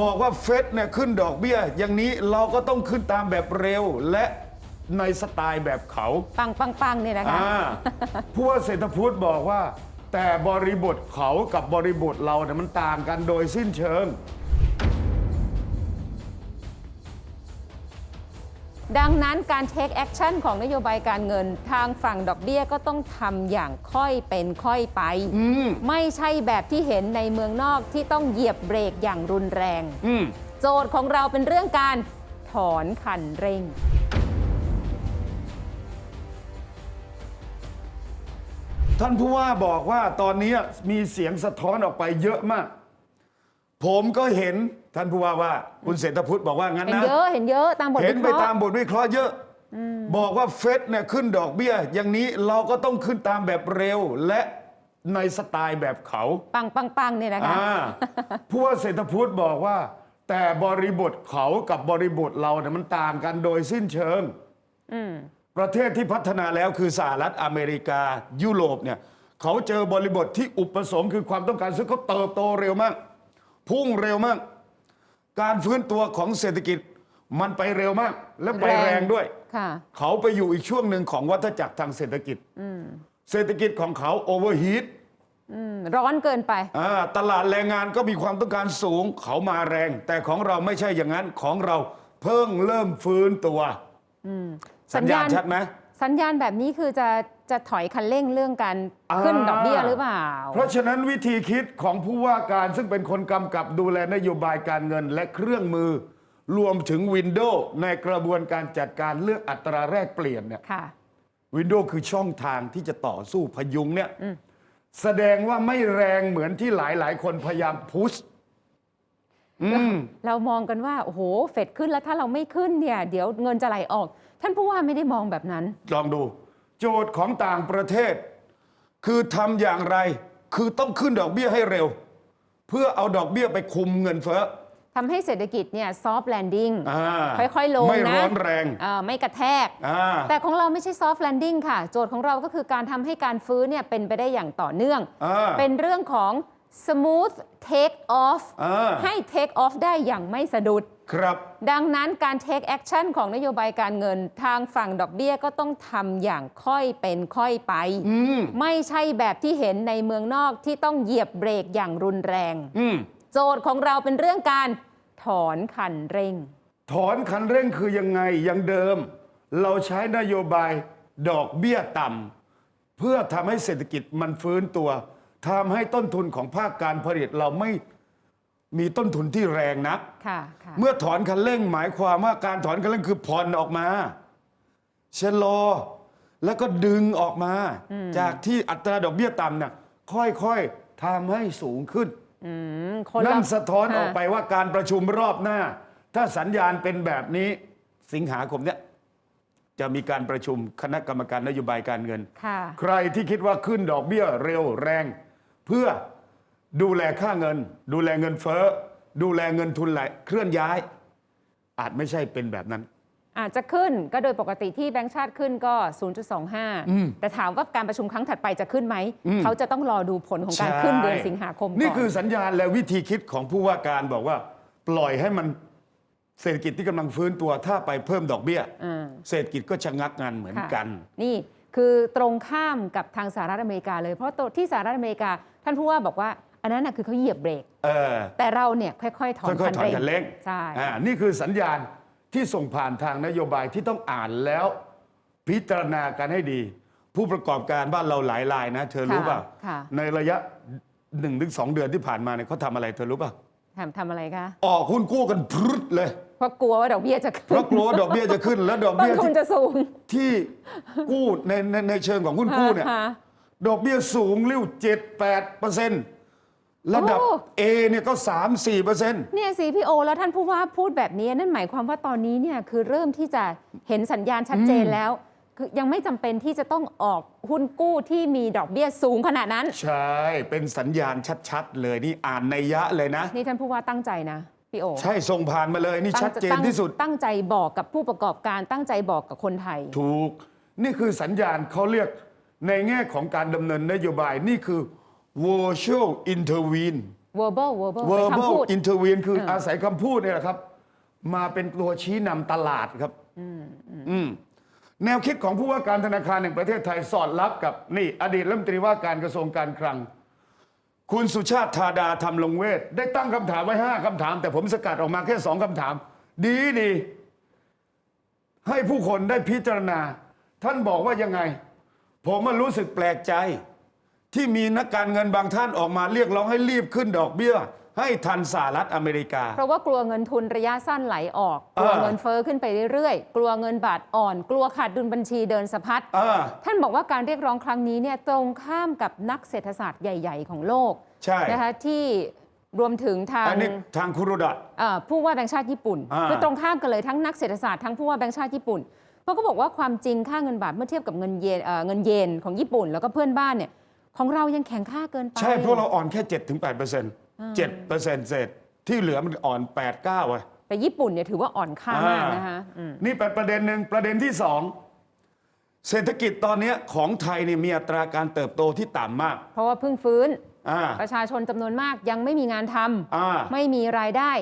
บอกว่าเฟดเนี่ยขึ้นดอกเบี้ย อย่างนี้เราก็ต้องขึ้นตามแบบเร็วและในสไตล์แบบเขา ปังปังปังเนี่ยนะคะอ่าผู้ว่าเศรษฐพุทธบอกว่า แต่บริบทเขากับบริบทเราเนี่ยมันต่างกันโดยสิ้นเชิง ดังนั้นการ take action ของนโยบายการเงิน ทางฝั่งดอกเบี้ยก็ต้องทำอย่างค่อยเป็นค่อยไป อืมไม่ใช่แบบที่เห็นในเมืองนอกที่ต้องเหยียบเบรกอย่างรุนแรง อืมโจทย์ของเราเป็นเรื่องการถอนคันเร่ง ท่านผู้ว่าบอกว่าตอนนี้มีเสียงสะท้อนออกไปเยอะมาก ผมก็เห็นท่านผู้ว่าว่าคุณเศรษฐพุทธบอกว่างั้นเห็นนะ เยอะเห็นเยอะตามบทเห็วินเคไปราะตามห์บทวิเคราะห์เยอะ บอกว่าเฟดเนี่ยขึ้นดอกเบี้ย อย่างนี้เราก็ต้องขึ้นตามแบบเร็วและในสไตล์แบบเขา ปังปังปังเนี่ยนะคะ อ่าผู้ว่าเศรษฐพุทธบอกว่า แต่บริบทเขากับบริบทเราเนี่ยมันต่างกันโดยสิ้นเชิงอืมประเทศที่พัฒนาแล้วคือสหรัฐอเมริกายุโรปเนี่ยเขาเจอบริบทที่อุปสงค์คือความต้องการซื้อเขาเติบโตเร็วมาก พุ่งเร็วมาก การฟื้นตัวของเศรษฐกิจมันไปเร็วมาก และไปแรงด้วย ค่ะ เขาไปอยู่อีกช่วงหนึ่งของวัฏจักรทางเศรษฐกิจ เศรษฐกิจของเขาโอเวอร์ฮีทอืมร้อนเกินไปตลาดแรงงานก็มีความต้องการสูง เขามาแรง แต่ของเราไม่ใช่อย่างนั้นของเราเพิ่งเริ่มฟื้นตัว สัญญาณชัดไหม สัญญาณแบบนี้คือจะ จะถอยคันเร่งเรื่องการอ่าขึ้นดอกเบี้ยหรือเปล่า เพราะฉะนั้นวิธีคิดของผู้ว่าการซึ่งเป็นคนกำกับดูแลนโยบายการเงินและเครื่องมือ รวมถึงวินโดว์ในกระบวนการจัดการเรื่องอัตราแรกเปลี่ยนเนี่ยค่ะวินโดว์คือช่องทางที่จะต่อสู้พยุงเนี่ยแสดงว่าไม่แรงเหมือนที่หลาย ๆ คนพยายามพุชอืมเรามองกันว่า โอ้โห เฟดขึ้นแล้วถ้าเราไม่ขึ้นเนี่ย เดี๋ยวเงินจะไหลออก ท่านผู้ว่าไม่ได้มองแบบนั้น ลองดู โจทย์ของต่างประเทศ คือทำอย่างไร คือต้องขึ้นดอกเบี้ยให้เร็ว เพื่อเอาดอกเบี้ยไปคุมเงินเฟ้อทำให้เศรษฐกิจเนี่ยซอฟต์แลนดิ้งอ่าค่อยๆลงไม่นะร้อนแรงอ่าไม่กระแทกอ่าแต่ของเราไม่ใช่ซอฟต์แลนดิ้งค่ะ โจทย์ของเราก็คือการทำให้การฟื้นเนี่ยเป็นไปได้อย่างต่อเนื่องอ่าเป็นเรื่องของ smooth take off อ่าให้ take off ได้อย่างไม่สะดุด ครับ ดังนั้นการ take action ของนโยบายการเงินทางฝั่งดอกเบี้ยก็ต้องทำอย่างค่อยเป็นค่อยไป อืม ไม่ใช่แบบที่เห็นในเมืองนอกที่ต้องเหยียบเบรกอย่างรุนแรง อืม โจทย์ของเราเป็นเรื่องการถอนคันเร่ง ถอนคันเร่งคือยังไงยังเดิม เราใช้นโยบายดอกเบี้ยต่ำเพื่อทำให้เศรษฐกิจมันฟื้นตัว ทำให้ต้นทุนของภาคการผลิตเราไม่มีต้นทุนที่แรงนัก ค่ะค่ะเมื่อถอนคันเร่งหมายความว่าการถอนคันเร่งคือผ่อนออกมาชะลอแล้วก็ดึงออกมา จากที่อัตราดอกเบี้ยต่ำเนี่ยค่อยๆทำให้สูงขึ้น อืมคนนั่เรานสะท้อนค่ะออกไปว่าการประชุมรอบหน้า ถ้าสัญญาณเป็นแบบนี้สิงหาคมเนี่ยจะมีการประชุมคณะกรรมการนโยบายการเงิน ค่ะ ใครที่คิดว่าขึ้นดอกเบี้ยเร็วแรง เพื่อดูแลค่าเงิน ดูแลเงินเฟ้อ ดูแลเงินทุนไหลเคลื่อนย้าย อาจไม่ใช่เป็นแบบนั้น อาจจะขึ้นก็โดยปกติที่แบงก์ชาติขึ้นก็ 0.25 แต่ถามว่าการประชุมครั้งถัดไปจะขึ้นไหม เขาจะต้องรอดูผลของการขึ้นเดือนสิงหาคมก่อนนี่คือสัญญาณและวิธีคิดของผู้ว่าการบอกว่า ปล่อยให้มันเศรษฐกิจที่กำลังฟื้นตัวถ้าไปเพิ่มดอกเบี้ยอ่าเศรษฐกิจก็ชะงักงานเหมือนค่ะกัน นี่ คือตรงข้ามกับทางสหรัฐอเมริกาเลย เพราะตัวที่สหรัฐอเมริกา ท่านผู้ว่าบอกว่า อันนั้นนะคือเขาเหยียบเบรกเออแต่เราเนี่ยค่อยๆถอนค่อยๆถอนคันเร่งใช่อ่านี่คือสัญญาณที่ส่งผ่านทางนโยบายที่ต้องอ่านแล้ว พิจารณากันให้ดี ผู้ประกอบการบ้านเราหลายรายนะ เธอรู้ป่ะค่ะในระยะหนึ่งถึงสองเดือนที่ผ่านมาเนี่ยเขาทำอะไรเธอรู้ป่ะทำทำอะไรคะออกหุ้นกู้กันพรึดเลย เพราะกลัวว่าดอกเบี้ยจะเพขึ้นราะกลัวว่าดอกเบี้ยจะขึ้น แล้วดอกต้นเบี้ยทุนที่จะสูงที่กู้ในในในเชิงของหุ้นกู้เนี่ย ค่ะ ดอกเบี้ยสูงริ้วเจ็ดแปดเปอร์เซ็นต์ระดับ โอ้ A เนี่ยก็สามสี่เปอร์เซ็นต์เนี่ยสิพี่โอ แล้วท่านผู้ว่าพูดแบบนี้นั่นหมายความว่าตอนนี้เนี่ยคือเริ่มที่จะเห็นสัญญาณชัดเจนแล้ว คือยังไม่จำเป็นที่จะต้องออกหุ้นกู้ที่มีดอกเบี้ยสูงขนาดนั้น ใช่ เป็นสัญญาณชัด ๆ เลยนี่อ่านในยยะเลยนะ นี่ท่านผู้ว่าตั้งใจนะ พี่โอใช่ส่งผ่านมาเลยนี่ตั้งชัดเจนตั้งที่สุด ตั้งใจบอกกับผู้ประกอบการตั้งใจบอกกับคนไทย ถูก นี่คือสัญญาณเขาเรียกในแง่ของการดำเนินนโยบายนี่คือ virtual intervene verbal verbal เป็นคำ verbal พูด intervene คือเออออาศัยคำพูดเนี่ยแหละครับ มาเป็นตัวชี้นำตลาดครับอืมแนวคิดของผู้ว่าการธนาคารแห่งประเทศไทยสอดรับกับนี่ อดีตรัฐมนตรีว่าการกระทรวงการคลัง คุณสุชาติธาดาทำลงเวท ได้ตั้งคำถามไว้ห้าคำถาม แต่ผมสกัดออกมาแค่สองคำถาม ดีดี ให้ผู้คนได้พิจารณา ท่านบอกว่ายังไง ผมมันรู้สึกแปลกใจ ที่มีนักการเงินบางท่านออกมาเรียกร้องให้รีบขึ้นดอกเบี้ยให้ทันสหรัฐอเมริกา เพราะว่ากลัวเงินทุนระยะสั้นไหลออก กลัวเออเงินเฟ้อขึ้นไปเรื่อยๆ กลัวเงินบาทอ่อน กลัวขาดดุลบัญชีเดินสะพัดอ่าท่านบอกว่าการเรียกร้องครั้งนี้เนี่ยตรงข้ามกับนักเศรษฐศาสตร์ใหญ่ ๆ ของโลกใช่นะคะที่รวมถึงทางอันนี้ทางคุรุดะเอ่อผู้ว่าแบงค์ชาติญี่ปุ่นอ่าคือตรงข้ามกันเลยทั้งนักเศรษฐศาสตร์ทั้งผู้ว่าแบงค์ชาติญี่ปุ่นเพราะก็บอกว่าความจริงค่าเงินบาทเมื่อเทียบกับเงินเยนเอ่อเงินเยนของญี่ปุ่น แล้วก็เพื่อนบ้านเนี่ยของเรายังแข็งค่าเกินไป ใช่เพราะเราอ่อนแค่7ถึง8 เปอร์เซ็นต์เจ็ดเปอร์เซ็นต์เศษที่เหลือมันอ่อน8 9อะแต่ญี่ปุ่นเนี่ยถือว่าอ่อนค่ามากอ่านนะคะอืมนี่เป็นประเด็นหนึ่งประเด็นที่สองเศรษฐกิจตอนเนี้ยของไทยเนี่ยมีอัตราการเติบโตที่ต่ำมากเพราะว่าเพิ่งฟื้น อ่า ประชาชนจำนวนมากยังไม่มีงานทำอ่า ไม่มีรายได้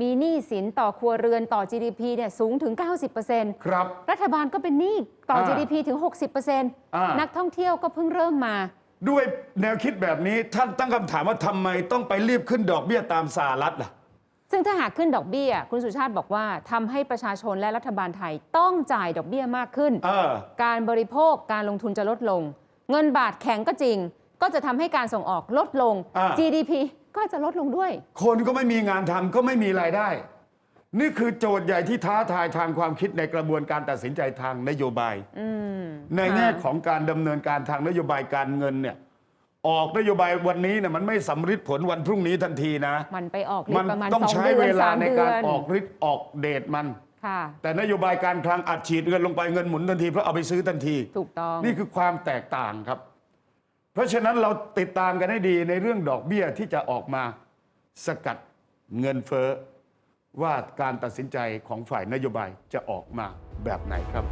มีหนี้สินต่อครัวเรือนต่อ GDP เนี่ยสูงถึง 90%ครับ รัฐบาลก็เป็นหนี้ต่อ อ่า GDP ถึงอ่า60%นักท่องเที่ยวก็เพิ่งเริ่มมา ด้วยแนวคิดแบบนี้ท่านตั้งคำถามว่าทำไมต้องไปรีบขึ้นดอกเบี้ยตามสหรัฐล่ะ ซึ่งถ้าหากขึ้นดอกเบี้ย คุณสุชาติบอกว่าทำให้ประชาชนและรัฐบาลไทยต้องจ่ายดอกเบี้ยมากขึ้น เออ การบริโภคการลงทุนจะลดลง เงินบาทแข็งก็จริง ก็จะทำให้การส่งออกลดลง อ่า GDP ก็จะลดลงด้วย คนก็ไม่มีงานทำก็ไม่มีรายได้ นี่คือโจทย์ใหญ่ที่ท้าทายทางความคิดในกระบวนการตัดสินใจทางนโยบาย อืมในแง่ของการดำเนินการทางนโยบายการเงินเนี่ยออกนโยบายวันนี้เนี่ยมันไม่สำฤทธิ์ผลวันพรุ่งนี้ทันทีนะ มันไปออกฤทมันธิ์ประมาณต้องสองใช้เดืเวอนลาสามในเดืการอนออกฤทธิ์ออกเดชมัน ค่ะ แต่นโยบายการคลังอัดฉีดเงินลงไปเงินหมุนทันทีเพราะเอาไปซื้อทันที ถูกต้อง นี่คือความแตกต่างครับ เพราะฉะนั้นเราติดตามกันให้ดีในเรื่องดอกเบี้ยที่จะออกมาสกัดเงินเฟ้อ ว่าการตัดสินใจของฝ่ายนโยบายจะออกมาแบบไหนครับ